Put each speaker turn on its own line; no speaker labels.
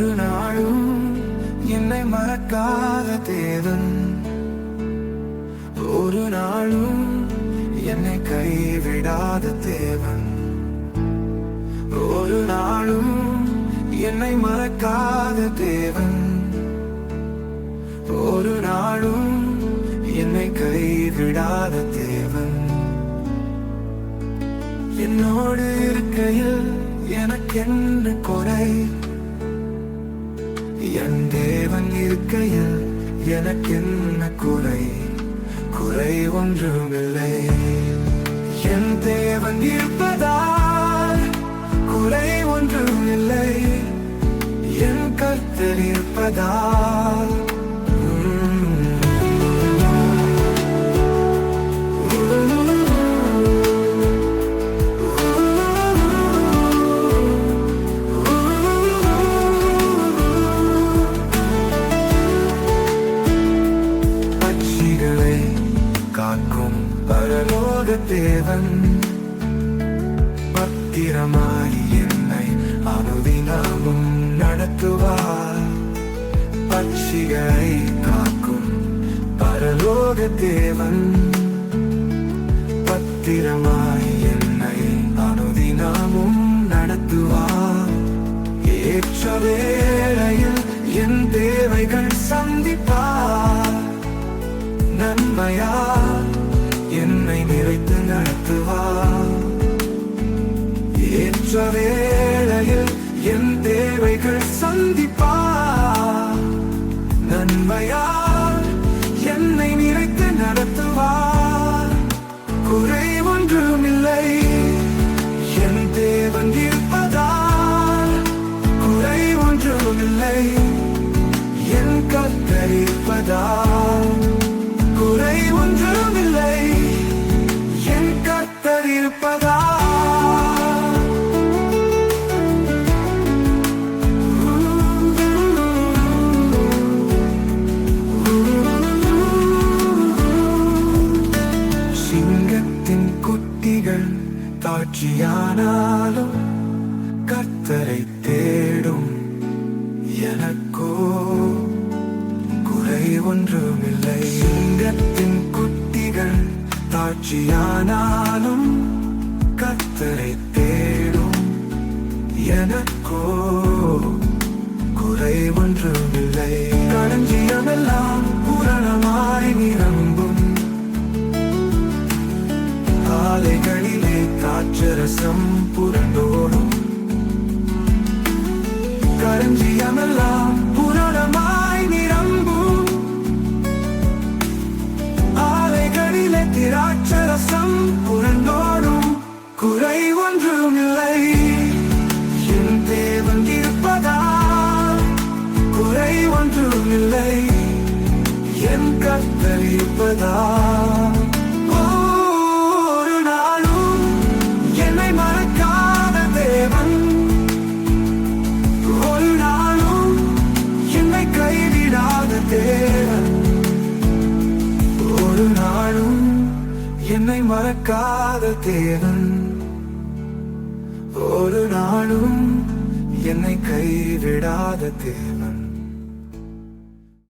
ஒரு நாளும் என்னை மறக்காத தேவன். ஒரு நாளும் என்னை கைவிடாத தேவன். ஒரு நாளும் என்னை மறக்காத தேவன். ஒரு நாளும் என்னை கைவிடாத தேவன். என்னோடு இருக்கையில் எனக்கென்ன குறை என் தேவன் இருக்கையில் எனக்கென்ன குறை? குறை ஒன்றுமில்லை. என் தேவன் இருப்பதால் குறை ஒன்றுமில்லை. என் கர்த்தர் இருப்பதால் தேவன். பத்திரமாய் என்னை அனுதினமும் நடத்துவார். பட்சிகளை காக்கும் பரலோக தேவன். பத்திரமாய் என்னை அனுதினமும் நடத்துவார். ஏற்ற வேளையில் என்ற வேளையில் என் தேவைகள் சந்திப்பார் நன்மையால் என்னை நிறைத்து நடத்துவார் குறை ஒன்றுமில்லை என் தேவன் இருப்பதால் குறை ஒன்றுமில்லை என் கத்தர் இருப்பதால் குறை ஒன்றுமில்லை என் கத்தர் தாட்சியானாலும் கர்த்தரை தேடும். எனக்கோ குறை ஒன்றுமில்லை. சிங்கத்தின் குட்டிகள் தாட்சியானாலும் கர்த்தரை தேடும். எனக்கோ குறை ஒன்றுமில்லை. குறை ஒன்றுமில்லை என் மறக்காத தேவன். ஒரு நாளும் என்னை கைவிடாத தேவன்.